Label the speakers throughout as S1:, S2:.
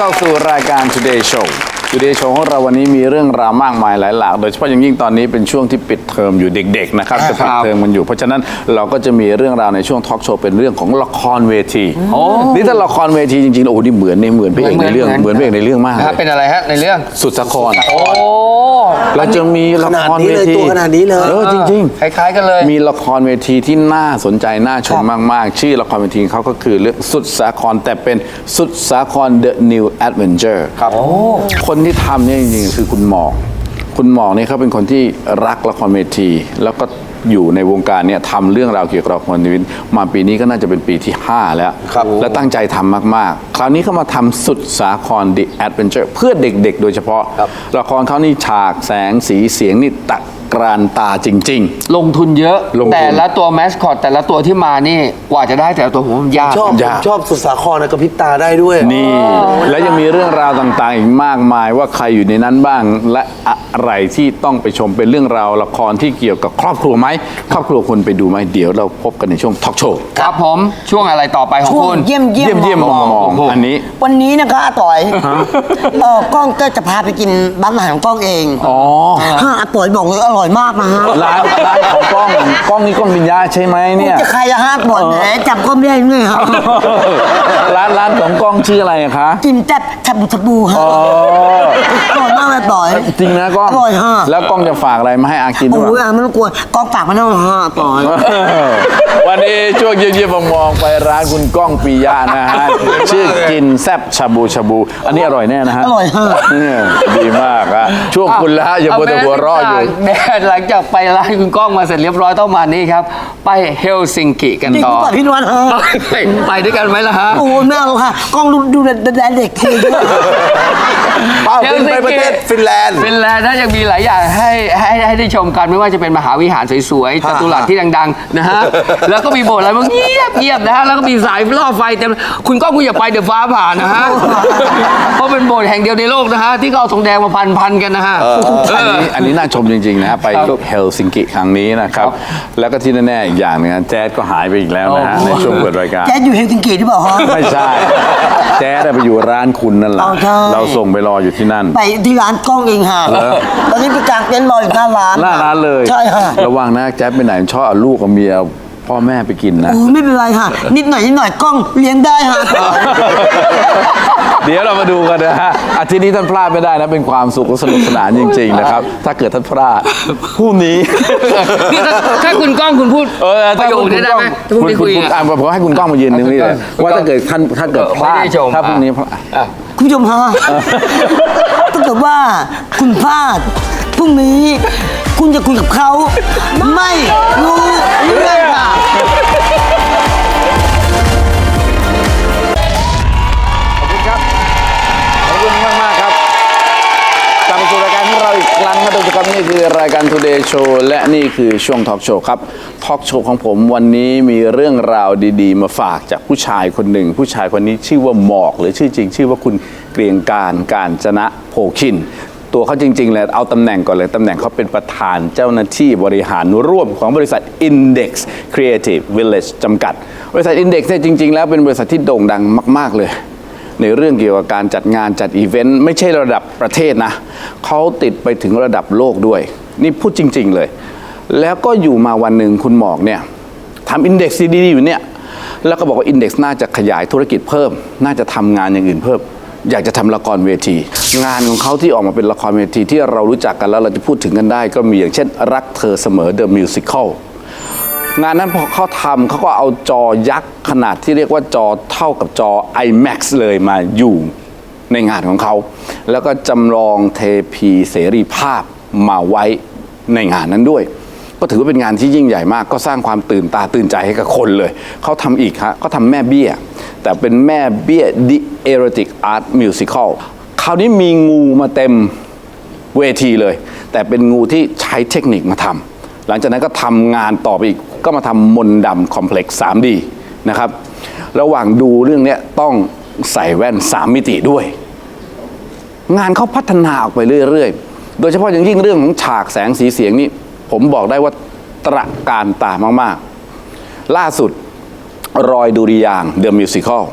S1: เข้าสู่รายการ Today Show Today Show ของเราวันนี้มีเรื่องราวมากมายหลายหลาก โดยเฉพาะอย่างยิ่งตอนนี้เป็นช่วงที่ปิดเทอมอยู่เด็กๆนะครับจะปิดเทอมมันอยู่ เพราะฉะนั้นเราก็จะมีเรื่องราวในช่วงทอล์กโชว์เป็นเรื่องของละครเวทีนี่ถ้าละครเวทีจริงๆโอ้โหนี่เหมือนนี่เหมือนพระเอกในเรื่องเหมือนพระเอกในเรื่องมาก
S2: นะฮะ
S1: เล
S2: เป็น
S1: ย
S2: อะไรฮะในเรื่อง
S1: สุดสะคร
S2: โอ้
S1: เราจะมีละครเวที
S3: ขนาดนี้เลยตัวขนาดนี้เลย
S1: เออจริง
S2: คล้ายๆกันเลย
S1: ๆมีละครเวทีที่น่าสนใจน่าชมมากๆ ชื่อละครเวทีเขาก็คือเรื่องสุดสาครแต่เป็นสุดสาคร The New Adventure ครับคนที่ทำเนี่ยจริงๆคือคุณหมอกคุณหมอกเนี่ยเขาเป็นคนที่รักละครเวที แล้วก็อยู่ในวงการเนี่ยทำเรื่องราวเกี่ยวกับละครเวทีมาปีนี้ก็น่าจะเป็นปีที่ 5 แล้วและตั้งใจทำมากๆ คราวนี้เขามาทำสุดสาคร The Adventure เพื่อเด็กๆ โดยเฉพาะ ละครเขานี่ฉากแสงสีเสียงนี่ตะ กรานตาจริงๆ
S2: ลงทุนเยอะ
S1: ลงทุน
S2: แต่ละตัวแมสคอตแต่ละตัวที่มานี่กว่าจะได้แต่ละตัวผมว่ามันยาก
S3: ชอบ
S1: ยาก
S3: ชอบสุดสาครนะกระพริบตาได้ด้วย
S1: นี่ และยังมีเรื่องราวต่างๆ อีกมากมายว่าใครอยู่ในนั้นบ้าง และอะไรที่ต้องไปชมเป็นเรื่องราวละครที่เกี่ยวกับครอบครัวไหมครอบครัวคุณไปดูไหมเดี๋ยวเราพบกันในช่วงทอล์กโชว์
S2: ครับผมช่วงอะไรต่อไปของ
S4: ช่วง
S2: คุณ
S4: เยี่ยมเยี่
S1: เยี่ยมเยี่ยมมองมองอันนี้
S4: วันนี้นะคะอาต่อยเออกล้องก็จะพาไปกินบ้านอาหารของกล้องเอง
S1: อ๋อ
S4: ฮะอาต่อยบอกเลยอร่อยมากนะฮะ
S1: ร้านร้านของกล้องกล้องนี่กล้องบินยาใช่ไหมเนี่ย
S4: จะใครอะฮะบอกแหมจำก็ไม่ได้เลยฮะ
S1: ร้านร้านของกล้องชื่ออะไรอะคะ
S4: จิ้มแซ่บชาบูชาบูฮะ
S1: อ๋อ
S4: อร่อยมากเลยต่อย
S1: จริงนะกล้อง
S4: อร่อยฮะ
S1: แล้วกล้องจะฝากอะไรมาให้อากินด้
S4: โอ้
S1: วย
S4: ยอะไม่ต้องกลัวกล้องฝากมาแน่ฮะต่อย
S1: วันนี้ช่วงเยี่ยมๆมองๆไปร้านคุณก้องปียะนะฮะชื่อกินแซบชาบูชาบู อันนี้อร่อยแน่นะฮะ
S4: อร่อยฮะ
S1: เนี่ยดีมากอะช่วงคุณแล้วฮะอย่าบัวแต่หัวเรออยู่
S2: แดดหลังจากไปร้านคุณก้องมาเสร็จเรียบร้อยต้องมานี่ครับ ไปเฮลซิงกิกัน
S4: จริง
S2: ต่อ
S4: หรือเปล่าพี่นวลฮะ
S2: ไปไปด้วยกันไหมล่ะฮะ
S4: โอ้ยไม่เอาค่ะกล้องดูดูแลเด็กที
S3: เป้าบินไปประเทศฟินแลนด์
S2: ฟินแลนด์น่าจะมีหลายอย่างให้ให้ให้ได้ชมกันไม่ว่าจะเป็นมหาวิหารสวยๆจตุรัสที่ดังๆนะฮะแล้วก็มีโบสถ์อะไรบางเงียบเงียบนะฮะแล้วก็มีสายล่อไฟเต็มคุณก็คุณอย่าไปเดี๋ยวฟ้าผ่านะฮะเพราะเป็นโบสถ์แห่งเดียวในโลกนะฮะที่เขาเอาธงแดงมาพันพันๆกันนะฮะ
S1: อันนี้อันนี้น่าชมจริง ๆ นะฮะ ไปเฮลซิงกิครั้งนี้นะครับ แล้วก็ที่แน่ๆอีกอย่างหนึงนะแจ๊ดก็หายไปอีกแล้วนะฮะ ในช่วงเปิดรายการ
S4: แกอยู่เฮลซิงกิหรือเปล่าฮะ
S1: ไม่ใช่ แจ๊ดอะไปอยู่ร้านคุณนั่นแหละ
S4: เอาใช่
S1: เราส่งไปรออยู่ที่นั่น
S4: ไปที่ร้านกล้องเองฮะตอนนี้ไปกางเต็นท์รออยู่หน้าร้าน
S1: หน้าร้านเลย
S4: ใช่ฮะ
S1: ระวังนะแจ๊ดไปไหนชอบเอาลูกกับเมียพ่อแม่ไปกินนะ
S4: โอ้ยไม่เป็นไรค่ะ นิดหน่อยนิดหน่อยกล้องเลี้ยงได้ฮะ
S1: เดี๋ยวเรามาดูกันนะฮะอาทิตย์นี้ท่านพลาดไม่ได้นะเป็นความสุขและสนุกสนานจริง ๆ นะครับ ถ้าเกิดท่านพลาดพรุ่งนี้
S2: นี่ถ้าถ้าคุณก้องคุณพูด
S1: เออ
S2: ประโยคนี้ได้ไหมพรุ่งนี้คุย
S1: คุณ
S2: อะ
S1: อ่านผมให้คุณก้องมายืนตรงนี้เลย
S2: คุณก้อง
S1: ว่าถ้าเกิดท่านถ้าเกิดพลาด
S2: ไม่ได้ชม
S1: ถ้าพรุ่งนี้พลาด
S4: คุณผู้ชมฮะถ้าเกิดว่าคุณพลาดพรุ่งนี้คุณจะคุยกับเขา ไม่รู้เรื่องค่ะ
S1: ขอบคุณมากมากๆครับ กลับมาสู่รายการของเราอีกครั้งครับทุกท่านครับนี่คือรายการ Today Show และนี่คือช่วงทอล์กโชว์ครับท อล์กโชว์ของผมวันนี้มีเรื่องราวดีๆ มาฝากจากผู้ชายคนหนึ่ง ผู้ชายคนนี้ชื่อว่าหมอก หรือชื่อจริง ชื่อว่าคุณเกรียงการการจนะโพคิน ตัวเขาจริงๆเลยเอาตำแหน่งก่อนเลยตำแหน่งเขาเป็นประธานเจ้าหน้าที่บริหารร่วมของบริษัท Index Creative Village จำกัด บริษัท Index เนี่ยจริง ๆ แล้วเป็นบริษัทที่โด่งดังมาก ๆเลยในเรื่องเกี่ยวกับการจัดงานจัดอีเวนต์ไม่ใช่ระดับประเทศนะเขาติดไปถึงระดับโลกด้วย นี่พูดจริง ๆ เลย แล้วก็อยู่มาวันหนึ่งคุณหมอกเนี่ยทำอินเด็กซ์ดีๆอยู่เนี่ยแล้วก็บอกว่าอินเด็กซ์น่าจะขยายธุรกิจเพิ่ม น่าจะทำงานอย่างอื่นเพิ่ม อยากจะทำละครเวที งานของเขาที่ออกมาเป็นละครเวทีที่เรารู้จักกันแล้วเราจะพูดถึงกันได้ ก็มีอย่างเช่น รักเธอเสมอ The Musical งานนั้นพอเขาทำเขาก็เอาจอยักษ์ขนาดที่เรียกว่าจอเท่ากับจอ IMAX เลยมาอยู่ในงานของเขา แล้วก็จำลองเทพีเสรีภาพมาไว้ในงานนั้นด้วย ก็ถือว่าเป็นงานที่ยิ่งใหญ่มาก ก็สร้างความตื่นตาตื่นใจให้กับคนเลย เขาทำอีกฮะเขาทำแม่เบี้ย แต่เป็นแม่เบี้ย The Erotic Art Musical คราวนี้มีงูมาเต็มเวทีเลย แต่เป็นงูที่ใช้เทคนิคมาทำหลังจากนั้นก็ทำงานต่อไปอีก ก็มาทำมนดำคอมเพล็กซ์ 3D นะครับ ระหว่างดูเรื่องนี้ต้องใส่แว่น 3 มิติด้วย งานเขาพัฒนาออกไปเรื่อย ๆ โดยเฉพาะอย่างยิ่งเรื่องของฉากแสงสีเสียงนี่ ผมบอกได้ว่าตระการตามาก ๆ ล่าสุดรอยดุริยางเดอะมิวสิคล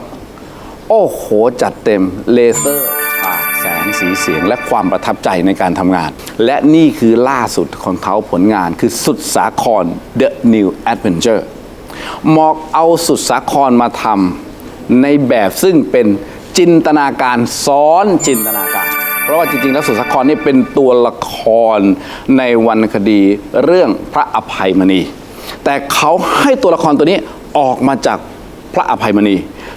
S1: โอ้โห จัดเต็มเลเซอร์ฉากแสงสีเสียงและความประทับใจในการทำงาน และนี่คือล่าสุดของเขาผลงานคือสุดสาคร The New Adventure มอกเอาสุดสาครมาทำในแบบซึ่งเป็นจินตนาการซ้อนจินตนาการ เพราะว่าจริงๆ แล้วสุดสาครนี่เป็นตัวละครในวรรณคดีเรื่องพระอภัยมณี แต่เขาให้ตัวละครตัวนี้ออกมาจากพระอภัยมณี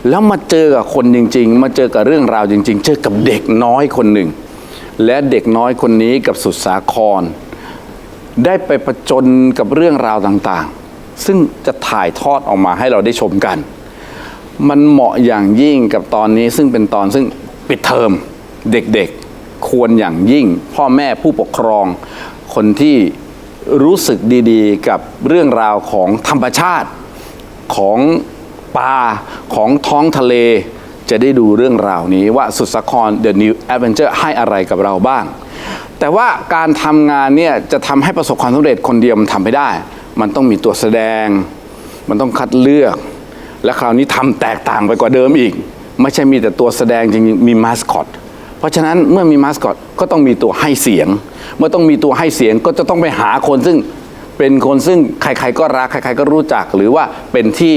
S1: แล้วมาเจอกับคนจริง ๆ มาเจอกับเรื่องราวจริง ๆ เจอกับเด็กน้อยคนหนึ่ง และเด็กน้อยคนนี้กับสุดสาคร ได้ไปประจนกับเรื่องราวต่างๆ ซึ่งจะถ่ายทอดออกมาให้เราได้ชมกัน มันเหมาะอย่างยิ่งกับตอนนี้ซึ่งเป็นตอนซึ่งปิดเทอมเด็กๆ ควรอย่างยิ่ง พ่อแม่ผู้ปกครอง คนที่รู้สึกดีๆ กับเรื่องราวของธรรมชาติของป่าของท้องทะเล จะได้ดูเรื่องราวนี้ว่าสุดสาคร The New Adventure ให้อะไรกับเราบ้าง แต่ว่าการทำงานเนี่ยจะทำให้ประสบความสำเร็จคนเดียวมันทำไม่ได้ มันต้องมีตัวแสดง มันต้องคัดเลือก และคราวนี้ทำแตกต่างไปกว่าเดิมอีก ไม่ใช่มีแต่ตัวแสดงจริงๆมีมาสคอต เพราะฉะนั้นเมื่อมีมาสคอตก็ต้องมีตัวให้เสียง เมื่อต้องมีตัวให้เสียงก็จะต้องไปหาคนซึ่งเป็นคนซึ่งใครๆก็รักใครๆก็รู้จัก หรือว่าเป็นที่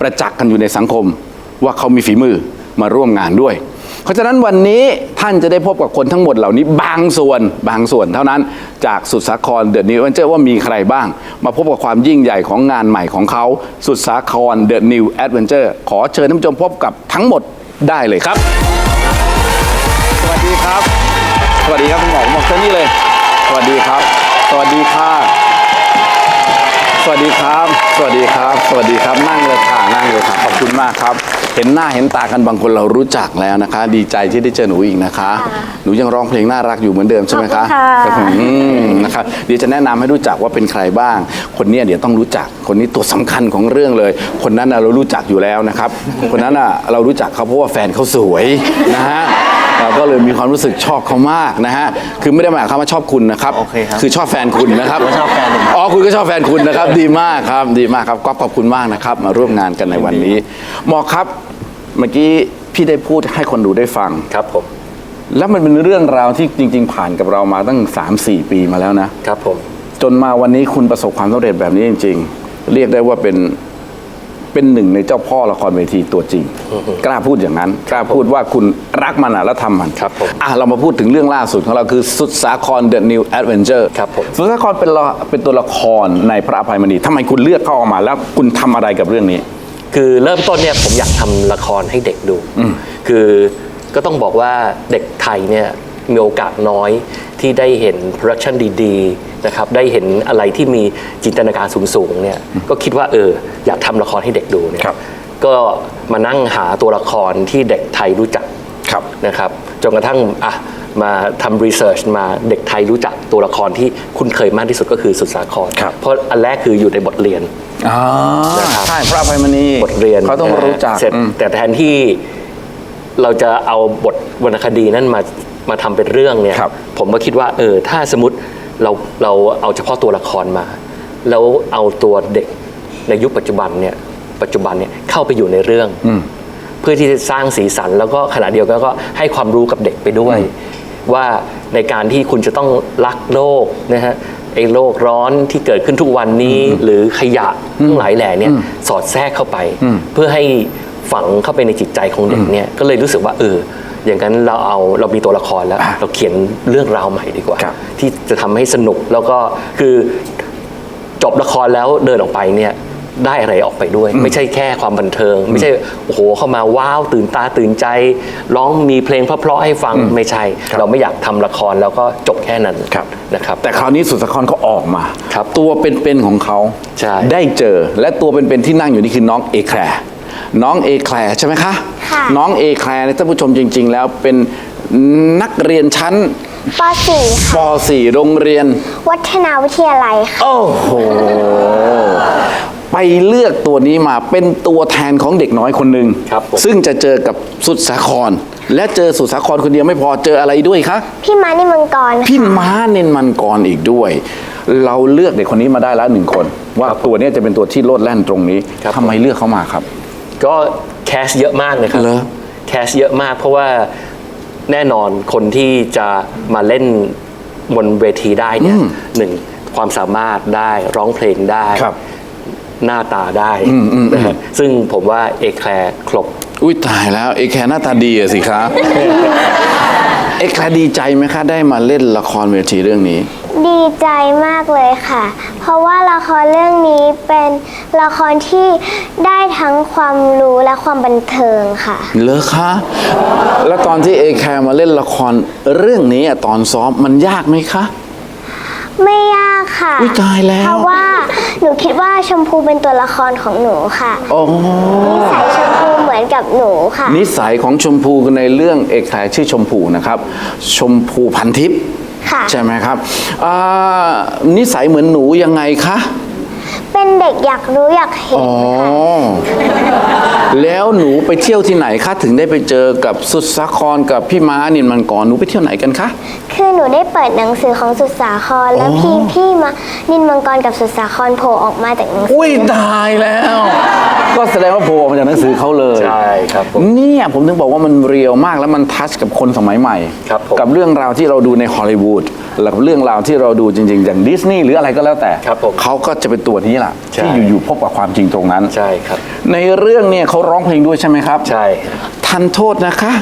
S1: ประจักษ์กันอยู่ในสังคม ว่าเขามีฝีมือมาร่วมงานด้วย เพราะฉะนั้นวันนี้ท่านจะได้พบกับคนทั้งหมดเหล่านี้บางส่วนบางส่วนเท่านั้นจากสุดสาครเดอะนิว a อนเจอร์ว่ามีใครบ้าง มาพบกับความยิ่งใหญ่ของงานใหม่ของเขา สุดสาครเดอะนิวแอดเวนเจอร์ขอเชิญท่านผู้ชมพบกับทั้งหมดได้เลยครับ ดีครับ สวัสดีค่ะ สวัสดีครับ สวัสดีครับ สวัสดีครับ นั่งเลยค่ะนั่ง เลยค่ะขอบคุณมากครับ เห็นหน้าเห็นตากันบางคนเรารู้จักแล้วนะคะ ดีใจที่ได้เจอหนูอีกนะคะ หนูยังร้องเพลงน่ารักอยู่เหมือนเดิมใช่ไหมคะ
S5: ขอบคุณค่ะ
S1: อืมนะครับเดี๋ยวจะแนะนำให้รู้จักว่าเป็นใครบ้าง คนเนี้ยเดี๋ยวต้องรู้จักคนนี้ตัวสำคัญของเรื่องเลย คนนั้นน่ะเรารู้จักอยู่แล้วนะครับ คนนั้นน่ะเรารู้จักเขาเพราะว่าแฟนเขาสวยนะฮะเราก็เลยมีความรู้สึกชอบเขามากนะฮะคือไม่ได้หมายความว่าชอบคุณนะครับ
S3: โอเคครับ
S1: คือชอบแฟนคุณนะครับ
S3: ชอบแฟนผมครับ
S1: อ๋อคุณก็ชอบแฟนคุณนะครับ ดีมากครับดีมากครับก็ขอบคุณมากนะครับ มาร่วมงานกันในวันนี้ หมอครับเมื่อกี้พี่ได้พูดให้คนดูได้ฟัง
S6: ครับผม
S1: แล้วมันเป็นเรื่องราวที่จริง ๆ ผ่านกับเรามาตั้ง 3-4 ปีมาแล้วนะ
S6: ครับผม
S1: จนมาวันนี้คุณประสบความสำเร็จแบบนี้จริง ๆ เรียกได้ว่าเป็นเป็นหนึ่งในเจ้าพ่อละครเวทีตัวจริง กล้าพูดอย่างนั้น กล้าพูดว่าคุณรักมันอะแล้วทำมัน
S6: ครับผม
S1: อะเรามาพูดถึงเรื่องล่าสุดของเราคือสุดสาคร The New Adventure
S6: ครับผม
S1: สุดสาครเป็นละเป็นตัวละครในพระอภัยมณีทำไมคุณเลือกเข้าออกมาแล้วคุณทำอะไรกับเรื่องนี้
S6: คือเริ่มต้นเนี่ยผมอยากทำละครให้เด็กดู คือก็ต้องบอกว่าเด็กไทยเนี่ยมีโอกาสน้อยที่ได้เห็นโปรดักชันดีๆนะครับได้เห็นอะไรที่มีจินตนาการสูงๆเนี่ยก็คิดว่าเอออยากทำละครให้เด็กดูเนี่ย
S1: ครับ
S6: ก็มานั่งหาตัวละครที่เด็กไทยรู้จัก
S1: ครับ
S6: นะครับจนกระทั่งอะ มาทำรีเสิร์ชมาเด็กไทยรู้จักตัวละครที่คุ้นเคยมากที่สุดก็คือสุดสาคร
S1: ครับ
S6: เพราะอันแรกคืออยู่ในบทเรียน
S1: อ่า
S6: นะครับ
S1: ใช่พระอภัยมณี
S6: บทเรียน
S1: เขาต้องรู้จัก
S6: เสร็จ
S1: อืม
S6: แต่แทนที่เราจะเอาบทวรรณคดีนั้นมามาทำเป็นเรื่องเนี่ย
S1: ครับ
S6: ผมก็คิดว่าเออถ้าสมมติเราเราเอาเฉพาะตัวละครมา แล้วเอาตัวเด็กในยุคปัจจุบันเนี่ยปัจจุบันเนี่ยเข้าไปอยู่ในเรื่อง เพื่อที่จะสร้างสีสัน แล้วก็ขณะเดียวกันก็ให้ความรู้กับเด็กไปด้วย ว่าในการที่คุณจะต้องรักโลกนะฮะไอ้โลกร้อนที่เกิดขึ้นทุกวันนี้หรือขยะทั้งหลายแหล่เนี่ยสอดแทรกเข้าไป เพื่อให้ฝังเข้าไปในจิตใจของเด็กเนี่ยก็เลยรู้สึกว่าเอออย่างนั้นเราเอาเรามีตัวละครแล้ว เราเขียนเรื่องราวใหม่ดีกว่า
S1: ครับ
S6: ที่จะทำให้สนุกแล้วก็คือจบละครแล้วเดินออกไปเนี่ย ได้อะไรออกไปด้วย ไม่ใช่แค่ความบันเทิง ไม่ใช่โอ้โหเข้ามาว้าวตื่นตาตื่นใจ ร้องมีเพลงเพราะๆให้ฟังไม่ใช่ เราไม่อยากทำละครแล้วก็จบแค่นั้น
S1: ครับ
S6: นะครับ
S1: แต่คราวนี้สุดสาครเขาออกมา
S6: ครับ
S1: ตัวเป็นๆของเขา
S6: ใช่
S1: ได้เจอและตัวเป็นๆที่นั่งอยู่นี่คือน้องเอแคลร์น้องเอแคลร์ใช่ไหมคะ
S5: ค่ะ
S1: น้องเอแคลร์เนี่ยท่านผู้ชมจริง ๆ แล้วเป็นนักเรียนชั้น
S5: ป .4
S1: ป
S5: ค่ะ
S1: .4 โรงเรียน
S5: วัฒนาวิทยาลัยค่ะ
S1: โอ้โห ไปเลือกตัวนี้มาเป็นตัวแทนของเด็กน้อยคนหนึ่ง
S6: ครับผม
S1: ซึ่งจะเจอกับสุดสาคร และเจอสุดสาครคนเดียวไม่พอเจออะไรด้วยคะ
S5: พี่มานี่มังกรค่ะ
S1: พี่ม้าเนนมันกรอีกด้วย เราเลือกเด็กคนนี้มาได้แล้วหนึ่งคน ว่าตัวเนี้ยจะเป็นตัวที่โลดแล่นตรงนี้
S6: ครับ
S1: ทำไมเลือกเขามาครับ
S6: ก็แคสเยอะมากเลยครับ
S1: เหรอ
S6: แคสเยอะมากเพราะว่าแน่นอนคนที่จะมาเล่นบนเวทีได้เนี่ยหนึ่งความสามารถได้ร้องเพลงได้
S1: ครับ
S6: หน้าตาได้นะฮะซึ่งผมว่าเอกแคลร์ครบ
S1: อุ้ยตายแล้วเอแคร์หน้าตาดีอะสิคะเอแคร์ดีใจไหมคะได้มาเล่นละครเวทีเรื่องนี้
S5: ดีใจมากเลยค่ะ เพราะว่าละครเรื่องนี้เป็นละครที่ได้ทั้งความรู้และความบันเทิงค่ะ
S1: เหรอคะ แล้วตอนที่เอแคร์มาเล่นละครเรื่องนี้อะตอนซ้อมมันยากไหมคะ
S5: ไม่ยาก ค่ะ
S1: อุ๊ยตายแล้ว
S5: เพราะว่าหนูคิดว่าชมพูเป็นตัวละครของหนูค่ะ
S1: โอ้
S5: นิสัยชมพูเหมือนกับหนูค่ะ
S1: นิสัยของชมพูในเรื่องเอกแคร์ชื่อชมพูนะครับ ชมพูพันทิพย์
S5: ค่ะ
S1: ใช่ไหมครับอ่านิสัยเหมือนหนูยังไงคะ
S5: เป็นเด็กอยากรู้อยากเห็น
S1: อ๋อ
S5: ค่ะ
S1: แล้วหนูไปเที่ยวที่ไหนคะถึงได้ไปเจอกับสุดสาครกับพี่ม้านินมังกรหนูไปเที่ยวไหนกันคะ
S5: คือหนูได้เปิดหนังสือของสุดสาคร แล้วพี่พี่มานินมังกรกับสุดสาครโผล่ออกมาจากหนังสือ
S1: อุ้ยตายแล้ว ก็แสดงว่าโผล่ออกมาจากหนังสือเขาเลย
S6: ใช่ครับผม
S1: เนี่ยผมถึงบอกว่ามันเรียวมากแล้วมันทัชกับคนสมัยใหม่
S6: ครับผม
S1: กับเรื่องราวที่เราดูในฮอลลีวูดและกับเรื่องราวที่เราดูจริง ๆ อย่างดิสนีย์หรืออะไรก็แล้วแต่
S6: ครับผม
S1: เขาก็จะเป็นตัวนี้แหละ
S6: ใช่
S1: ที่อยู่ๆพบกับความจริงตรงนั้น
S6: ใช่ครับ
S1: ในเรื่องเนี่ยเขาร้องเพลงด้วยใช่ไหมครับ
S6: ใช่
S1: ทันโทษนะคะ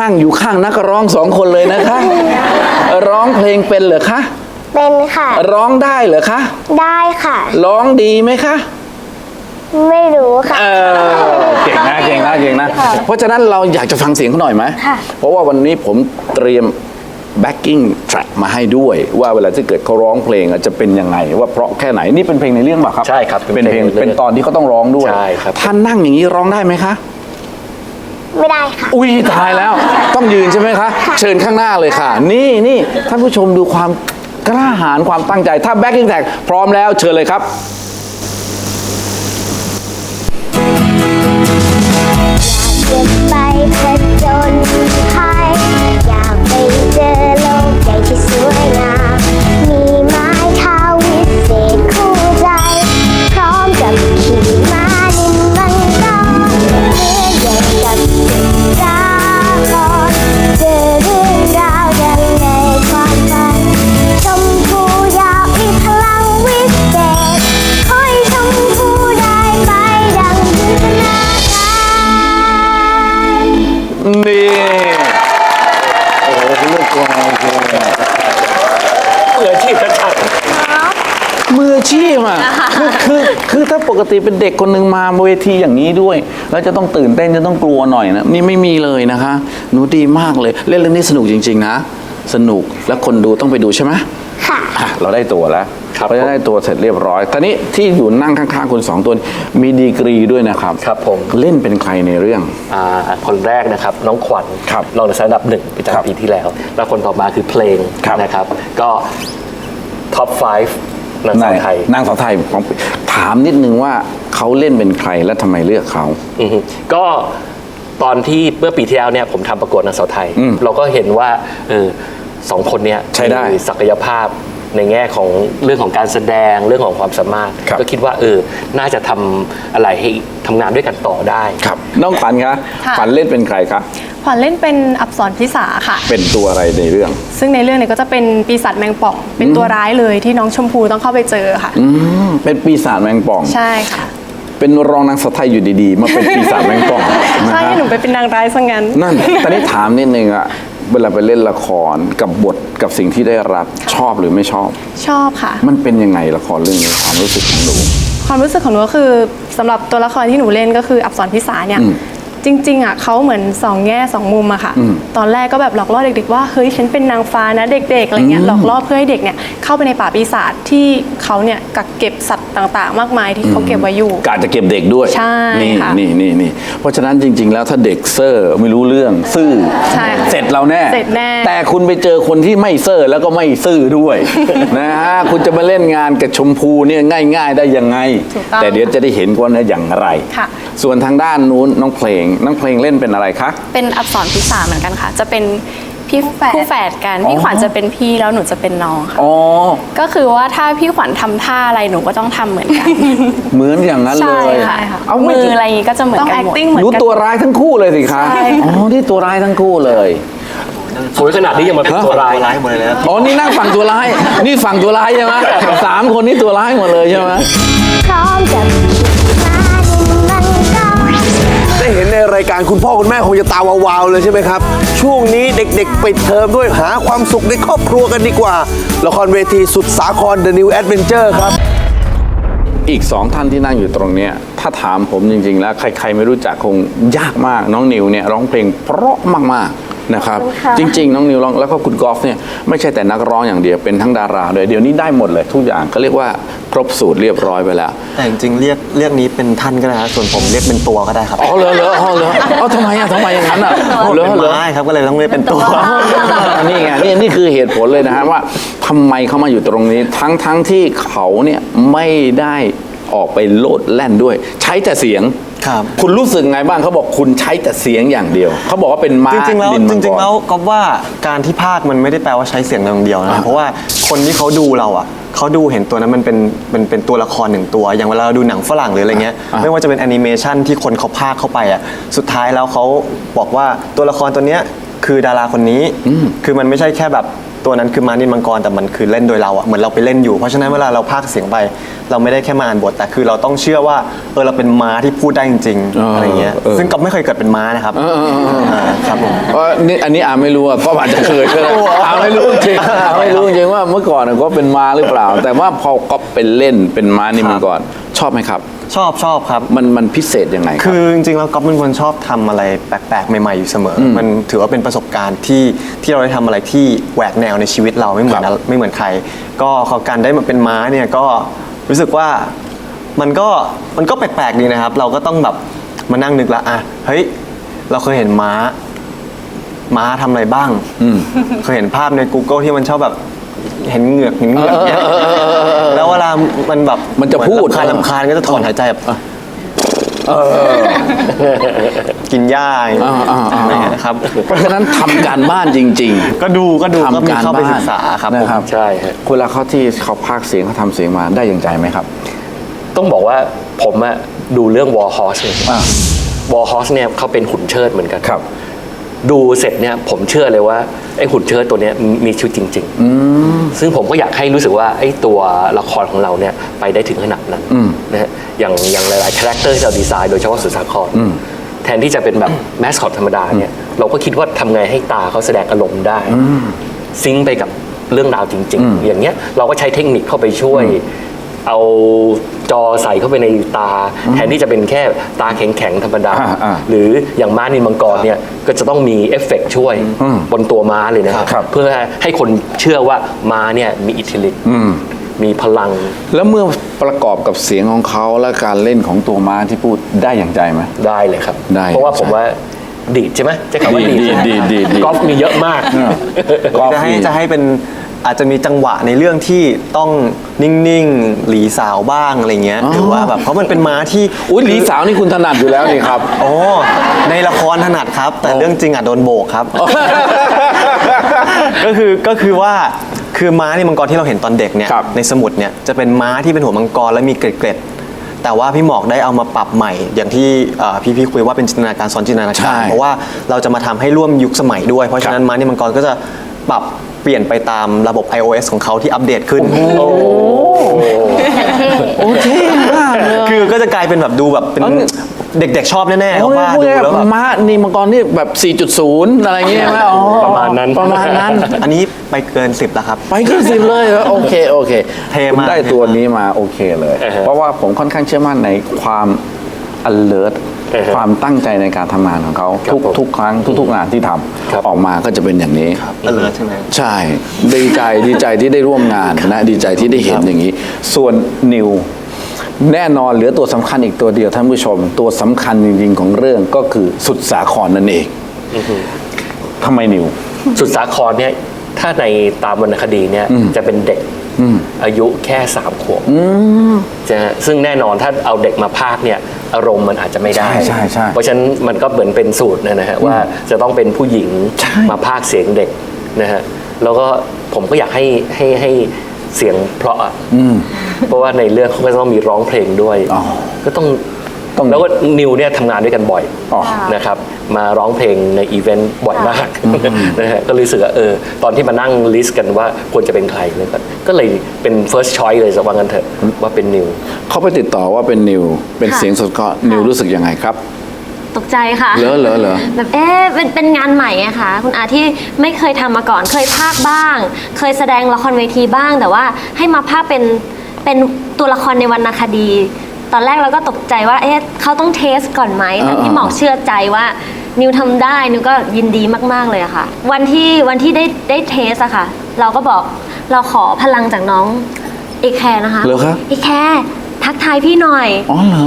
S1: นั่งอยู่ข้างนักร้องสองคนเลยนะคะ ร้องเพลงเป็นเหรอคะ
S5: เป็นค่ะ
S1: ร้องได้เหรอคะ
S5: ได้ค่ะ
S1: ร้องดีไหมคะ
S5: ไม่รู้ค่ะ
S1: เออเก่งนะเก่งนะเก่งนะ เพราะฉะนั้นเราอยากจะฟังเสียงเขาหน่อยไหม
S5: ค่ะ
S1: เพราะว่าวันนี้ผมเตรียม backing track มาให้ด้วย ว่าเวลาที่เกิดเขาร้องเพลงอะจะเป็นยังไง ว่าเพราะแค่ไหนนี่เป็นเพลงในเรื่องเปล่าครับ
S6: ใช่ครับ
S1: เป็นเพลง
S6: เป็นเพลงในเรื่อง
S1: เป็นตอนที่เขาต้องร้องด้วย
S6: ใช่ครับ
S1: ถ้านั่งอย่างนี้ร้องได้ไหมคะ
S5: ไม่ได้ค่ะ
S1: อุ้ยตายแล้ว ต้องยืนใช่ไหมคะ เชิญข้างหน้าเลยค่ะ นี่นี่ท่านผู้ชมดูความกล้าหาญความตั้งใจ ถ้า backing track พร้อมแล้วเชิญเลยครับ
S5: อยากไปผจญ ติ
S1: เป็นเด็กคนหนึ่งมาเวทีอย่างนี้ด้วย แล้วจะต้องตื่นเต้นจะต้องกลัวหน่อยนะนี่ไม่มีเลยนะคะ หนูดีมากเลย เล่นเรื่องนี้สนุกจริง ๆ นะ สนุกแล้วคนดูต้องไปดูใช่ไหม
S5: ค่ะ
S1: อะเราได้ตัวแล้ว
S6: ครับ
S1: เราจะได้ตัวเสร็จเรียบร้อยตอนนี้ที่อยู่นั่งข้างๆคุณสองตัวนี้มีดีกรีด้วยนะครับ
S6: ครับผม
S1: เล่นเป็นใครในเรื่อง
S6: อ่าคนแรกนะครับน้องขวัญ
S1: ครับ
S6: รองอันดับหนึ่งประจำปีที่แล้ว แล้วคนต่อมาคือเพลง
S1: ครับ
S6: นะครับ ก็ท็อป 5 นางสาวไทย
S1: นางสาวไทยของถามนิดนึงว่าเขาเล่นเป็นใครและทำไมเลือกเขา
S6: อือฮึก็ตอนที่เมื่อปีที่แล้วเนี่ยผมทำประกวดนางสาวไทย
S1: อืม
S6: เราก็เห็นว่าเออสองคนเนี้ย
S1: ใช้ได้
S6: มีศักยภาพในแง่ของเรื่องของการแสดงเรื่องของความสามารถ
S1: ครับ
S6: ก็คิดว่าเออน่าจะทำอะไรให้ทำงานด้วยกันต่อได้
S1: ครับ น้องขวัญคะ
S7: ค่ะ
S1: ขวัญเล่นเป็นใครคะ
S7: ขวัญเล่นเป็นอับสรพิสาค่ะ
S1: เป็นตัวอะไรในเรื่อง
S7: ซึ่งในเรื่องเนี่ยก็จะเป็นปีศาจแมงป่อง เป็นตัวร้ายเลยที่น้องชมพูต้องเข้าไปเจอค่ะ
S1: อืมเป็นปีศาจแมงป่อง
S7: ใช่ค่ะ
S1: เป็นรองนางสาวไทยอยู่ดีๆ มาเป็นปีศาจแมงป่องนะ
S7: ใช่
S1: ฮะ
S7: หนูไปเป็นนางร้ายซะงั้น
S1: นั่นตอนนี้ถามนิดนึงอะเวลาไปเล่นละครกับบทกับสิ่งที่ได้รับชอบหรือไม่ชอบ
S7: ชอบค่ะ
S1: มันเป็นยังไงละครเรื่องนี้ความรู้สึกของหนู
S7: คความรู้สึกของหนูก็คือสำหรับตัวละครที่หนูเล่นก็คืออับสรพิสาเนี่ย จริงๆอะเขาเหมือนสองแง่สองมุมอะค่ะตอนแรกก็แบบหลอกล่อเด็กๆว่าเฮ้ยฉันเป็นนางฟ้านะเด็กๆอะไรเงี้ยหลอกล่อเพื่อให้เด็กเนี่ยเข้าไปในป่าปีศาจที่เขาเนี่ยกักเก็บสัตว์ต่างๆ มากมายที่เขาเก็บไว้อยู่
S1: กาจะเก็บเด็กด้วย
S7: ใช่
S1: นี่
S7: ค่ะ
S1: นี่นี่นี่เพราะฉะนั้นจริง ๆ แล้วถ้าเด็กเซอร์ไม่รู้เรื่องซื่อ
S7: ใช่ค่ะ
S1: เสร็จเราแน่
S7: เสร็จแน่
S1: แต่คุณไปเจอคนที่ไม่เซอร์แล้วก็ไม่ซื่อด้วย นะฮะคุณจะมาเล่นงานกับชมพูเนี่ยง่าย ๆ ได้ยังไง
S7: ถูกต้อง
S1: แต่เดี๋ยวจะได้เห็นว่านะอย่างไร
S7: ค่ะ
S1: ส่วนทางด้านนู้นน้องเพลง น้องเพลงเล่นเป็นอะไรคะ
S8: เป็นอักษรพิสาเหมือนกันค่ะ จะเป็นพี่
S7: แฝด
S8: คู่แฝดกัน พี่ขวัญจะเป็นพี่แล้วหนูจะเป็นน้องค่ะ
S1: อ๋อ
S8: ก็คือว่าถ้าพี่ขวัญทำท่าอะไรหนูก็ต้องทำเหมือนกัน
S1: เหมือนอย่างนั้นเล
S8: ใช่
S1: ย
S8: ค่ะ
S1: เอา
S8: มื
S1: ไม่
S8: อ
S1: ถึง
S8: อะไรอย่างงี้ก็จะเหมือน
S7: ต้อง
S8: กันหมด
S7: acting เหมือน
S1: รู้
S7: กัน
S1: ตัวร้ายทั้งคู่เลยสิคะ
S7: ใช่ค่ะ
S1: อ๋อนี่ตัวร้ายทั้งคู่เลย
S6: สวยขนาดนี้ยังมาเป็นตัวร้าย
S3: ร้ายหมดเลยนะ
S1: อ๋อนี่นั่งฝั่งตัวร้าย นี่ฝั่งตัวร้ายใช่ไหมสามคนนี่ตัวร้ายหมดเลยใช่ไหม
S5: พร้อมจะมาดินมันก็
S3: ได้เห็นในรายการคุณพ่อคุณแม่คงจะตาวาวๆเลยใช่ไหมครับ ช่วงนี้เด็กๆปิดเทอมด้วยหาความสุขในครอบครัวกันดีกว่า ละครเวทีสุดสาคร The New Adventure ครับ
S1: อีกสองท่านที่นั่งอยู่ตรงเนี้ยถ้าถามผมจริง ๆ แล้ว ใคร ๆ ไม่รู้จักคงยากมากน้องนิวเนี่ยร้องเพลงเพราะมากๆ นะครับ จริง ๆ น้องนิวร้องแล้วก็คุณกอล์ฟเนี่ยไม่ใช่แต่นักร้องอย่างเดียวเป็นทั้งดาราด้วยเดี๋ยวนี้ได้หมดเลยทุกอย่างก็เรียกว่าครบสูตรเรียบร้อยไปแล้ว
S9: แต่จริงๆเรียกเรียกนี้เป็นท่านก็ได้ครับส่วนผมเรียกเป็นตัวก็ได้ครับ
S1: อ๋อเหรอเหรออ๋อเหรออ๋อทำไมอะทำไมอย่างนั้นอะเหรอ
S9: เป็น
S1: เหรอ
S9: ไม้ครับก็เลยต้องเรียกเป็นตัว
S1: อันนี้ไงนี่นี่คือเหตุผลเลยนะฮะว่าทำไมเขามาอยู่ตรงนี้ ทั้งทั้งที่เขาเนี่ยไม่ได้ ออกไปโลดแล่นด้วย ใช้แต่เสียง
S9: ครับ
S1: คุณรู้สึกไงบ้างเขาบอกคุณใช้แต่เสียงอย่างเดียว เขาบอกว่าเป็นม้า
S9: จริงๆแล้ว
S1: ดิน
S9: จ
S1: มังก
S9: ริงๆ
S1: ร
S9: แล้วก็ว่าการที่ภาคมันไม่ได้แปลว่าใช้เสียงอย่างเดียวนะเพราะว่าคนที่เขาดูเราอะเขาดูเห็นตัวนั้นมันเป็นเป็นเป็นตัวละครหนึ่งตัว อย่างเวลาเราดูหนังฝรั่งหรืออะไรเงี้ย
S1: อะ
S9: ไม่ว่าจะเป็นแอนิเมชันที่คนเขาภาคเข้าไปอะสุดท้ายแล้วเขาบอกว่าตัวละครตัวเนี้ยคือดาราคนนี้ คือมันไม่ใช่แค่แบบ ตัวนั้นคือมานินมังกรแต่มันคือเล่นโดยเราอะเหมือนเราไปเล่นอยู่ เพราะฉะนั้นเวลาเราพากย์เสียงไป เราไม่ได้แค่มาอ่านบทแต่คือเราต้องเชื่อว่าเออเราเป็นม้าที่พูดได้จริง
S1: เออ
S9: ๆอะไรเงี้ย
S1: เออ
S9: ซึ่งก็ไม่เคยเกิดเป็นม้านะครับ
S1: เออเออเออ
S9: อ่าครับผม
S1: เพราะนี่อันนี้อาไม่รู้อะก็อาจจะเคยก็ได้อาไม่รู้จริงอาไม่รู้จริงว่าเมื่อก่อนก็เป็นม้าหรือเปล่า แต่ว่าพอก็เป็นเล่นเป็นม้านี่มันก่อนชอบไหมครับ
S9: ชอบชอบครับ
S1: มันมันพิเศษยังไงครับ
S9: คือจริงๆแล้วก๊อฟเป็นคนชอบทำอะไรแปลกๆ ใหม่ๆอยู่เสมออมันถือว่าเป็นประสบการณ์ที่ที่เราได้ทำอะไรที่แหวกแนวในชีวิตเราไม่เหมือน
S1: ครับ
S9: ไม่เหมือนใคร ก็ขอการได้มาเป็นม้าเนี่ยก็รู้สึกว่ามันก็มันก็แปลกๆดีนะครับ เราก็ต้องแบบมานั่งนึกละอะเฮ้ยเราเคยเห็นม้า ม้าทำอะไรบ้างเคยเห็นภาพใน Google ที่มันชอบแบบ เห็นเหงือกเห็นเหงือกเนี่ยแล้วเวลามันแบบ
S1: มันจะพูด
S9: คาญรำคาญก็จะถอนหายใจแบบกินหญ้าอย่างเงี้ย
S1: อ่าอ่าอ่า
S9: อะไรอย่างเงี้ยนะครับ
S1: เพราะฉะนั้นทำการบ้านจริง ๆ
S9: ก็ดูก็ดูก็มีเข้าไปศึกษาครับผม
S1: นะครับ
S6: ใช่ฮะ
S1: เวลาเขาที่เขาพากย์เสียงเขาทำเสียงมาได้อย่างใจไหมครับ
S6: ต้องบอกว่าผมอะดูเรื่อง War Horse เนี่ย
S1: อ่า
S6: War Horse เนี่ยเขาเป็นหุ่นเชิดเหมือนกัน
S1: ครับ
S6: ดูเสร็จเนี่ยผมเชื่อเลยว่าไอ้หุ่นเชิดตัวเนี้ยมีชีวิตจริง ๆ ซึ่งผมก็อยากให้รู้สึกว่าไอ้ตัวละครของเราเนี่ยไปได้ถึงขนาดนั้นนะฮะอย่างอย่างหลายๆคาแรคเตอร์ที่เราดีไซน์โดยเฉพาะสุสาครแทนที่จะเป็นแบบแมสคอตธรรมดาเนี่ยเราก็คิดว่าทำไงให้ตาเขาแสดงอารมณ์ได้ ซิงค์ไปกับเรื่องราวจริง ๆ อย่างเงี้ยเราก็ใช้เทคนิคเข้าไปช่วย เอาจอใส่เข้าไปในตา แทนที่จะเป็นแค่ตาแข็งๆธรรมดา
S1: อ่าอ่า
S6: หรืออย่างม้านินมังกรเนี่ยก็จะต้องมีเอฟเฟกต์ช่วยบนตัวม้าเลยนะครับ
S1: ครับ
S6: เพื่อให้คนเชื่อว่าม้าเนี่ยมีอิทธิฤทธิ์มีพลัง
S1: แล้วเมื่อประกอบกับเสียงของเขาและการเล่นของตัวม้าที่พูดได้อย่างใจไหม
S6: ได้เลยครับ
S1: ได้
S6: เพราะว่า
S1: ใช่
S6: ผมว่าดีดใช่ไหมจะคำว่า
S1: ดี
S6: ดีด
S1: ดดีดดีดดีด
S6: กอล์ฟมีเยอะมาก
S1: ก็
S9: จะให้
S1: มี
S9: จะให้เป็น อาจจะมีจังหวะในเรื่องที่ต้องนิ่งๆ หลีสาวบ้างอะไรเงี้ยหรือว่าแบบเพราะมันเป็นม้าที่
S1: อุ้ยหลีสาวนี่คุณถนัดอยู่แล้วนี่ครับ
S9: โอ้ในละครถนัดครับ แต่เรื่องจริงอะโดนโบกครับ ก็คือก็คือว่าคือม้านี่มังกรที่เราเห็นตอนเด็กเนี่ย
S1: ครับ
S9: ในสมุดเนี่ยจะเป็นม้าที่เป็นหัวมังกรและมีเกล็ดๆแต่ว่าพี่หมอกได้เอามาปรับใหม่ อย่างที่เอ่อพี่ๆคุยว่าเป็นจินตนาการซ้อนจินตนา
S1: ใช่
S9: การเพราะว่าเราจะมาทำให้ร่วมยุคสมัยด้วย เพราะฉะนั้นม้านี่มังกรก็จะ ปรับเปลี่ยนไปตามระบบ iOS ของเขาที่อัปเดตขึ้น
S1: โอ้เท่มากเลย
S9: คือก็จะกลายเป็นแบบดูแบบเป็น
S1: เอ้ย
S9: เด็กๆชอบแน่ๆเพ
S1: โอ้
S9: ราะ
S1: ย
S9: ว่า
S1: พูด
S9: ดู
S1: ง่าย
S9: แล้วแบบ
S1: ๆม้านี่มังกรนี่แบบ 4.0 อะไรอย่างเงี้ยไหมอ๋อ
S6: ประมาณนั้น
S1: ประมาณนั้น
S9: อันนี้ไปเกินสิบแล้วครับ
S1: ไปขึ้นสิบเลยเหรอโอเค โอเค
S9: เท่มาก
S1: คุณได้ตัวนี้มาโอเคเลย
S6: อ่าฮะ
S1: เพราะว่าผมค่อนข้างเชื่อมั่นในความ alert
S6: อ่าฮะ
S1: ความตั้งใจในการทำงานของเขา
S6: ครับ
S1: ทุก
S6: ผม
S1: ทุกครั้งทุก ๆ งานที่ท
S6: ครับำ
S1: ออกมาก็จะเป็นอย่างนี้
S9: เออใช่ไหม
S1: ใช่ดีใจดีใจที่ได้ร่วมงานนะดีใจที่ได้เห็นอย่างนี้ ส่วนนิวแน่นอนเหลือตัวสำคัญอีกตัวเดียวท่านผู้ชม ตัวสำคัญจริง ๆ ของเรื่องก็คือสุดสาครนั่นเองทำไมนิว
S6: สุดสาครเนี่ย ถ้าในตามวรรณคดีเนี่ยจะเป็นเด็กอายุแค่สามขวบจะซึ่งแน่นอนถ้าเอาเด็กมาพากย์เนี่ยอารมณ์มันอาจจะไม่ได้
S1: ใช่ใช่ใช่
S6: เพราะฉะนั้นมันก็เหมือนเป็นสูตรนะฮะว่าจะต้องเป็นผู้หญิง
S1: ใช่
S6: มาพากย์เสียงเด็กนะฮะแล้วก็ผมก็อยากให้ให้ให้เสียงเพราะอะเพราะว่าในเรื่องเขาก็ต้องมีร้องเพลงด้วย
S1: อ๋อ
S6: ก็ต้อง
S1: ต้อง
S6: แล้วก็นิวเนี่ยทำงานด้วยกันบ่อย
S1: อ๋อ
S6: นะครับ มาร้องเพลงในอีเวนต์บ่อยมากนะฮะก็รู้สึกว่าเออตอนที่มานั่งลิสต์กันว่าควรจะเป็นใครเลยก็ก็เลยเป็น first choice เลยสักว่างั้นเถอะว่าเป็นนิว
S1: เขาไปติดต่อว่าเป็นนิว เป็น
S10: ค่ะ
S1: เสียงสดก็นิวรู้สึกยังไงครับ
S10: ตกใจค่ะ
S1: เหรอเหรอเหรอ
S10: แบบเอ๊ะเป็นเป็นงานใหม่อะค่ะ คุณอาที่ไม่เคยทำมาก่อนเคยพากย์บ้าง เคยแสดงละครเวทีบ้าง แต่ว่าให้มาพากย์เป็นเป็นตัวละครในวรรณคดี ตอนแรกเราก็ตกใจว่าเอ๊ะเขาต้องเทสก่อนไหมแต่พี่หมอกเชื่อใจว่านิวทำได้นิวก็ยินดีมาก ๆ เลยอะค่ะ วันที่วันที่ได้ได้เทสอะค่ะ เราก็บอกเราขอพลังจากน้องเอแคร์นะคะ
S1: เหรอครับ
S10: เอแคร์ทักทายพี่หน่อย
S1: อ๋อเหรอ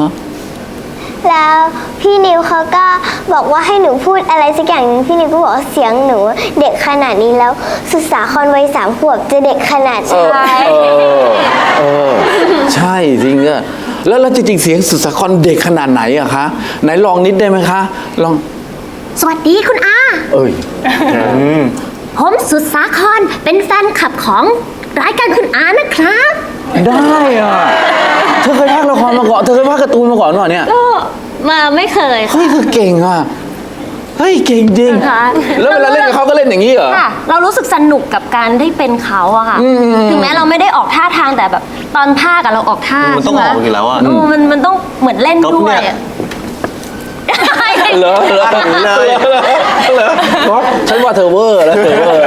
S5: แล้วพี่นิวเขาก็บอกว่าให้หนูพูดอะไรสักอย่างหนึ่งพี่นิวก็บอกว่าเสียงหนูเด็กขนาดนี้แล้วสุดสาครวัยสามขวบจะเด็กขนาดไหน
S1: เออ เออ ใช่จริงอะ แล้วแล้วจริงๆเสียงสุดสาครเด็กขนาดไหนอะคะ ไหนลองนิดได้ไหมคะ ลอง
S10: สวัสดีคุณอา
S1: เอ้ย
S10: ผมสุดสาครเป็นแฟนคลับของรายการคุณอานะครับ
S1: ได้อะเธอเคยพากย์ละครมาก่อน เธอเคยพากย์การ์ตูนมาก่อนเปล่าเนี่ย
S10: ก็มาไม่เคย
S1: เฮ้ยเธอเก่งอะ เฮ้ยเก่งจริง
S10: นะคะ
S1: แล้วเวลาเล่นกับเขาก็เล่นอย่างนี้เหรอ
S10: ค่ะ เรารู้สึกสนุกกับการได้เป็นเขาอะค่ะถึงแม้เราไม่ได้ออกท่าทางแต่แบบตอนภาคอะเราออกท่า
S9: มันต้อง
S10: ใช่ไห
S9: ออกอยู่แล้วอะ
S10: เมันมันต้องเหมือนเล่น
S9: ก็
S10: ด้ว
S9: เนี่ยย
S10: อะ
S1: เหรอเหรอ
S9: เลย
S1: เหรอก๊อฟฉันว่าเธอเวอร์แล้วเธอเวอร์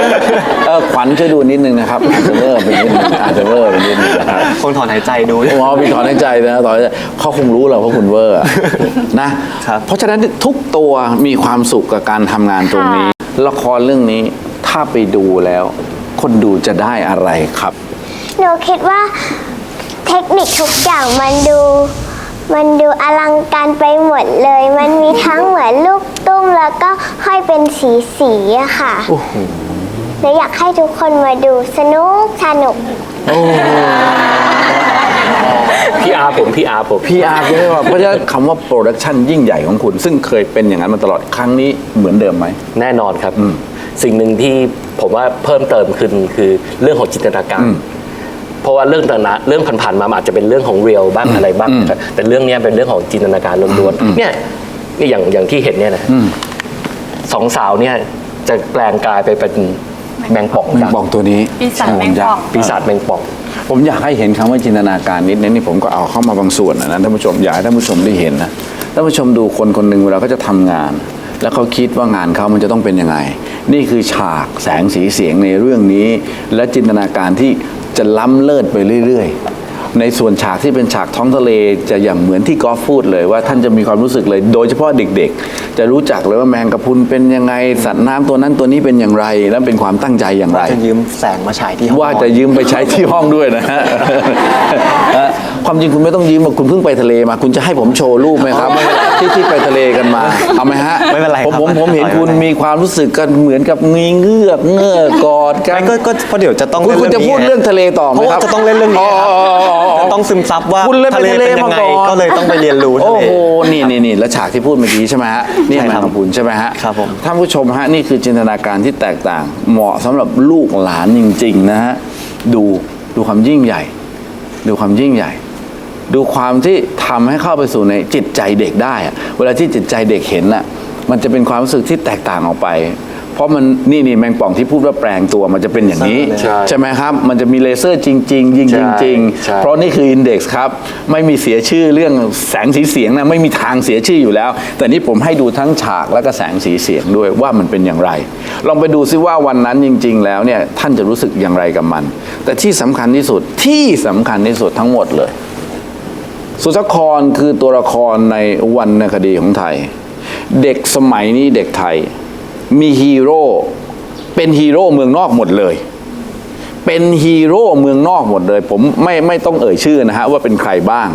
S1: เออ ขวัญช่วยดูนิดนึงนะครับอาจจะเวอร์ไปนิดนึงอาจจะเวอร์ไปนิดนึงนะครับ
S9: คงถอนหายใจดู
S1: โอ้โหมีถอนในใจนะตอนนี้เขาคงรู้แหละว่าคุณเวอร์อะ นะ ครับเพราะฉะนั้นทุกตัวมีความสุขกับการทำงานตรงนี้ ละครเรื่องนี้ถ้าไปดูแล้ว คนดูจะได้อะไรครับ
S5: หนูคิดว่าเทคนิคทุกอย่างมันดู มันดูอลังการไปหมดเลย มันมีทั้งเหมือนลูกตุ้มแล้วก็ห้อยเป็นสีสีๆอะค่ะห นูอยากให้ทุกคนมาดูสนุกสนุก
S6: พี่อาร์ผมพี่อาร์ผม
S1: พี่อาร์ใช่ไหมว่าเพราะฉะนั้นคำว่าโปรดักชันยิ่งใหญ่ของคุณ ซึ่งเคยเป็นอย่างนั้นมาตลอดครั้งนี้เหมือนเดิมไหม
S6: แน่นอนครับ สิ่งหนึ่งที่ผมว่าเพิ่มเติมขึ้นคือเรื่องของจินตนาการ เพราะว่าเรื่องต่างๆเรื่องผ่านๆมามันอาจจะเป็นเรื่องของเรียลบ้างอะไรบ้างนะครับแต่เรื่องเนี้ยเป็นเรื่องของจินตนาการล้วนๆเนี่ยนี่อย่างอย่างที่เห็นเนี่ยนะสองสาวเนี่ยจะแปลงกายไปเป็น แมงป่อง
S1: แมง
S6: ยักษ์
S1: ป่องตัวนี้
S7: ปีศาจแมงป่อง
S6: ปีศาจแมงป่อง
S1: ผมอยากให้เห็นคำว่าจินตนาการนิดนึงนี่ผมก็เอาเข้ามาบางส่วนนะท่านผู้ชมอยากให้ท่านผู้ชมได้เห็นนะท่านผู้ชมดูคนคนหนึ่งเวลาเขาจะทำงาน แล้วเขาคิดว่างานเขามันจะต้องเป็นยังไง นี่คือฉากแสงสีเสียงในเรื่องนี้ และจินตนาการที่จะล้ำเลิศไปเรื่อย ๆ ในส่วนฉากที่เป็นฉากท้องทะเลจะอย่างเหมือนที่กอล์ฟพูดเลยว่าท่านจะมีความรู้สึกเลย โดยเฉพาะเด็กๆ จะรู้จักเลยว่าแมงกะพรุนเป็นยังไงสัตว์น้ำตัวนั้นตัวนี้เป็นอย่างไร และเป็นความตั้งใจอย่างไร
S9: จะยืมแสงมาฉายที่ห้อง
S1: ว่าจะยืมไปใช้ที่ห้องด้วยนะฮะฮะ ความจริงคุณไม่ต้องยืมหรอกคุณเพิ่งไปทะเลมา คุณจะให้ผมโชว์รูปไหมครับ ที่ที่ไปทะเลกันมาเอาไหมฮะ
S9: ไม่เป็นไร
S1: ผม
S9: ครับ
S1: ผมผมเห็น
S9: ไม่เป็นไร
S1: คุณมีความรู้สึกกันเหมือนกับมีเงือกเงือกกอดกัน
S9: ไม่ก็ก็เพราะเดี๋ยวจะต้อง
S1: คุณ
S9: เล่น
S1: คุณจะ
S9: นี้
S1: พูดเรื่องทะเลต่อไหม
S9: เพราะ
S1: ครั
S9: ว่า
S1: บ
S9: จะต้องเล่นเรื่องนี้ครับ
S1: อ๋ออ๋ออ๋ออ๋อ
S9: จะต้องซึมซับว่า
S1: คุณเล่นไป
S9: ทะเล
S1: ทะเล
S9: เป็นยั
S1: มาง
S9: ไง
S1: ก่อน
S9: ก็เลยต้องไปเรียนรู้ทะ
S1: โอ้
S9: เล
S1: โหนี่นี่นี่และฉากที่พูดเมื่อกี้ใช่ไหมฮะนี่
S9: ใช่
S1: แม
S9: ครั
S1: ง
S9: บ
S1: กะพรุนใช่ไหมฮะ
S9: ครับผม
S1: ท่านผู้ชมฮะนี่คือจินตนาการที่แตกต่าง เหมาะสำหรับลูกหลานจริงๆนะฮะดูดูความยิ่งใหญ่ ดูความยิ่งใหญ่ ดูความที่ทำให้เข้าไปสู่ในจิตใจเด็กได้อะเวลาที่จิตใจเด็กเห็นน่ะมันจะเป็นความรู้สึกที่แตกต่างออกไป เพราะมันนี่นี่แมงป่องที่พูดว่าแปลงตัวมันจะเป็นอย่างนี้
S6: ใช่
S1: ใช่ไหมครับ มันจะมีเลเซอร์จริง ๆ ยิง
S6: ใช่
S1: จริง
S6: ใช่
S1: ๆเพราะนี่คืออินเด็กซ์ครับ ไม่มีเสียชื่อเรื่องแสงสีเสียงนะไม่มีทางเสียชื่ออยู่แล้ว แต่นี่ผมให้ดูทั้งฉากและก็แสงสีเสียงด้วยว่ามันเป็นอย่างไร ลองไปดูซิว่าวันนั้นจริง ๆ แล้วเนี่ยท่านจะรู้สึกอย่างไรกับมัน แต่ที่สำคัญที่สุดที่สำคัญที่สุดทั้งหมดเลย สุสครคือตัวละครในวรรณคดีของไทย เด็กสมัยนี้เด็กไทย มีฮีโร่เป็นฮีโร่เมืองนอกหมดเลย เป็นฮีโร่เมืองนอกหมดเลย ผมไม่ไม่ต้องเอ่ยชื่อนะฮะว่าเป็นใครบ้าง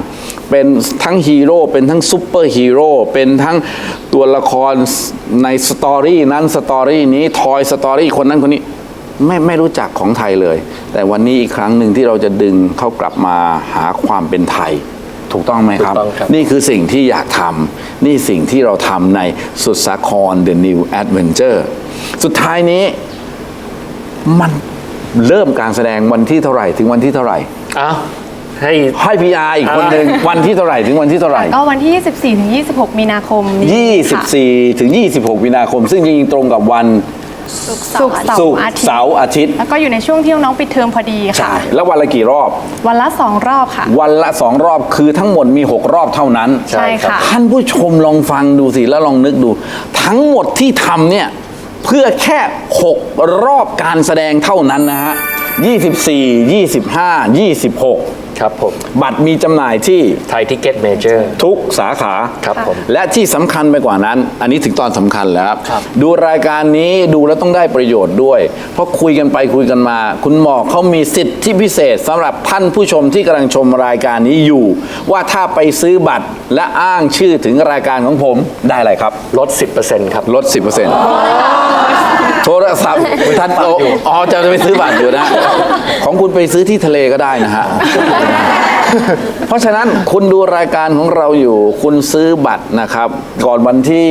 S1: เป็นทั้งฮีโร่เป็นทั้งซูเปอร์ฮีโร่เป็นทั้งตัวละครในสตอรี่นั้นสตอรี่นี้ทอยสตอรี่คนนั้นคนนี้ไม่ไม่รู้จักของไทยเลย แต่วันนี้อีกครั้งหนึ่งที่เราจะดึงเขากลับมาหาความเป็นไทย ถูกต้องไหมครับ
S6: ถูกต้องครับ
S1: นี่คือสิ่งที่อยากทำนี่สิ่งที่เราทำในสุดสาคร The New Adventure สุดท้ายนี้มันเริ่มการแสดงวันที่เท่าไหร่ถึงวันที่เท่าไหร่
S6: อ้าวให้
S1: ให้พีอาอีกคนหนึ่งวันที่เท่าไหร่ถึงวันที่เท่าไหร่
S7: ก็วันที่ 24ถึง26 มีนาคมนี้ค่ะ
S1: 24 ถึง 26 มีนาคม ซึ่งจริงๆตรงกับวัน
S7: ศุกร์เสา
S1: ศุก
S7: ร์
S1: ร์
S7: อาทิต
S1: เสา
S7: ย์
S1: ร์อาทิตย์
S7: แล้วก็อยู่ในช่วงที่น้องๆปิดเทอมพอดีค่ะ
S1: ใช่แล้ววันละกี่รอบ
S7: วันละ2รอบค่ะ
S1: วันละสองรอบคือทั้งหมดมี 6 รอบเท่านั้น
S7: ใช่ค่ะ
S1: ท่านผู้ชมลองฟังดูสิ แล้วลองนึกดู ทั้งหมดที่ทำเนี่ย เพื่อแค่ 6 รอบการแสดงเท่านั้นนะฮะ 24 25 26
S6: ครับผม
S1: บัตรมีจำหน่ายที่
S6: ไทยทิเก็ตเมเจอร์
S1: ทุกสาขา
S6: ครับผม
S1: และที่สำคัญไปกว่านั้น อันนี้ถึงตอนสำคัญแล้วครับ
S6: ครับ
S1: ดูรายการนี้ดูแล้วต้องได้ประโยชน์ด้วย เพราะคุยกันไปคุยกันมา คุณหมอเขามีสิทธิพิเศษสำหรับท่านผู้ชมที่กำลังชมรายการนี้อยู่ ว่าถ้าไปซื้อบัตรและอ้างชื่อถึงรายการของผมได้อะไรครับ
S6: ลด 10%ครับ
S1: ลด 10% โทรศัพท์ท่านอ๋ออ๋อจะไปซื้อบัตรอยู่นะ ของคุณไปซื้อที่ทะเลก็ได้นะฮะ เพราะฉะนั้นคุณดูรายการของเราอยู่ คุณซื้อบัตรนะครับ ก่อนวันที่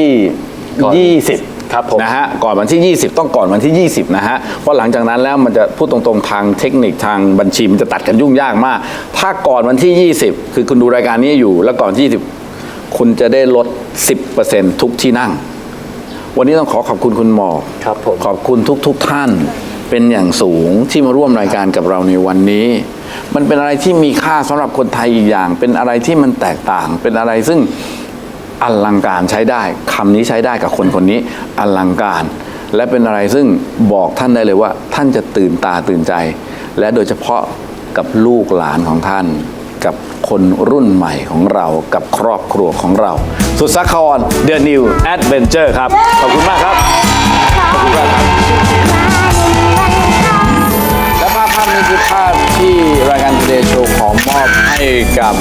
S6: ก่อน
S1: 20
S6: ครับผม
S1: นะฮะก่อนวันที่ 20 ต้องก่อนวันที่ 20 นะฮะเพราะหลังจากนั้นแล้วมันจะพูดตรงๆทางเทคนิคทางบัญชีมันจะตัดกันยุ่งยากมาก ถ้าก่อนวันที่ 20 คือคุณดูรายการนี้อยู่ แล้วก่อนที่20 คุณจะได้ลด 10%ทุกที่นั่ง วันนี้ต้องขอขอบคุณคุณหมอ
S6: ครับผม
S1: ขอบคุณทุกๆทท่านเป็นอย่างสูงที่มาร่วมรายการกับเราในวันนี้ มันเป็นอะไรที่มีค่าสำหรับคนไทยอีกอย่าง เป็นอะไรที่มันแตกต่าง เป็นอะไรซึ่งอลังการใช้ได้คำนี้ใช้ได้กับคนคนนี้อลังการ และเป็นอะไรซึ่งบอกท่านได้เลยว่า ท่านจะตื่นตาตื่นใจ และโดยเฉพาะกับลูกหลานของท่าน กับคนรุ่นใหม่ของเรากับครอบครัวของเรา สุดสาคร The New Adventure ครับ ขอบคุณมากครับ ขอบคุณมากครับ และภาพภาพนี้คือภาพที่รายการ Today Show ขอมอบให้กับ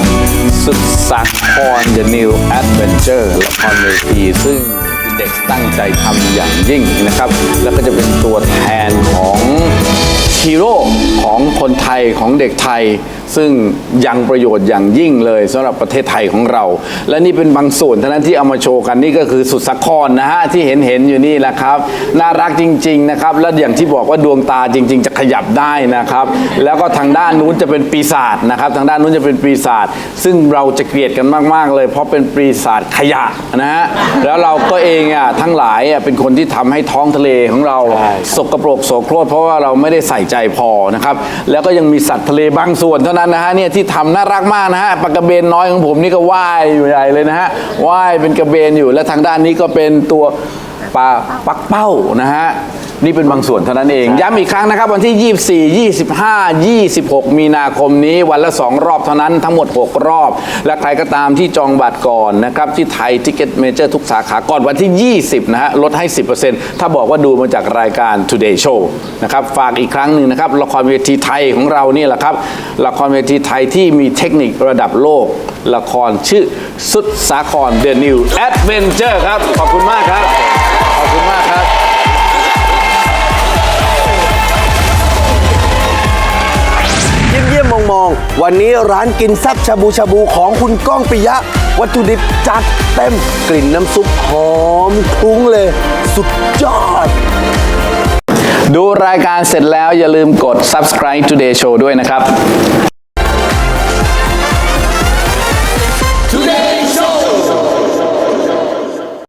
S1: สุดสักคร The New Adventure ละครเวทีซึ่งเด็กตั้งใจทำอย่างยิ่งนะครับ แล้วก็จะเป็นตัวแทนของ ฮีโร่ของคนไทยของเด็กไทย ซึ่งยังประโยชน์อย่างยิ่งเลยสำหรับประเทศไทยของเรา และนี่เป็นบางส่วนเท่านั้นที่เอามาโชว์กันนี่ก็คือสุดสักครนะฮะที่เห็นเห็นๆอยู่นี่แหละครับ น่ารักจริง ๆนะครับ และอย่างที่บอกว่าดวงตาจริง ๆ จะขยับได้นะครับ แล้วก็ทางด้านนู้นจะเป็นปีศาจนะครับทางด้านนู้นจะเป็นปีศาจซึ่งเราจะเกลียดกันมากๆเลย เพราะเป็นปีศาจขยะนะฮะแล้วเราก็เองอะทั้งหลายอะเป็นคนที่ทำให้ท้องทะเลของเรา สกปรกโสโครกเพราะว่าเราไม่ได้ใส่ใจพอนะครับ แล้วก็ยังมีสัตว์ทะเลบางส่วนเท่านั้นนะฮะเนี่ยที่ทำน่ารักมากนะฮะปลากระเบนน้อยของผมนี่ก็ว่ายอยู่ใหญ่เลยนะฮะว่ายเป็นกระเบนอยู่และทางด้านนี้ก็เป็นตัว ปลาปักเป้านะฮะนี่เป็นบางส่วนเท่านั้นเอง ย้ำอีกครั้งนะครับ วันที่ 24 25 26 มีนาคมนี้วันละ 2 รอบเท่านั้นทั้งหมด 6 รอบ และใครก็ตามที่จองบัตรก่อนนะครับ ที่ไทยทิกเก็ตเมเจอร์ทุกสาขาก่อนวันที่ 20 นะฮะ ลดให้ 10%ถ้าบอกว่าดูมาจากรายการ Today Show นะครับ ฝากอีกครั้งหนึ่งนะครับ ละครเวทีไทยของเรานี่แหละครับ ละครเวทีไทยที่มีเทคนิคระดับโลก ละครชื่อสุดสาคร The New Adventure ครับขอบคุณมากครับขอบ คุณมากครับ
S3: เยี่ยมเยี่ยมมองมองๆวันนี้ร้านกินแซ่บชาบูชาบูของคุณก้องปิยะ วัตถุดิบจัดเต็มกลิ่นน้ำซุปหอมคุ้งเลย สุดยอด
S1: ดูรายการเสร็จแล้วอย่าลืมกด subscribe Today Show ด้วยนะครับ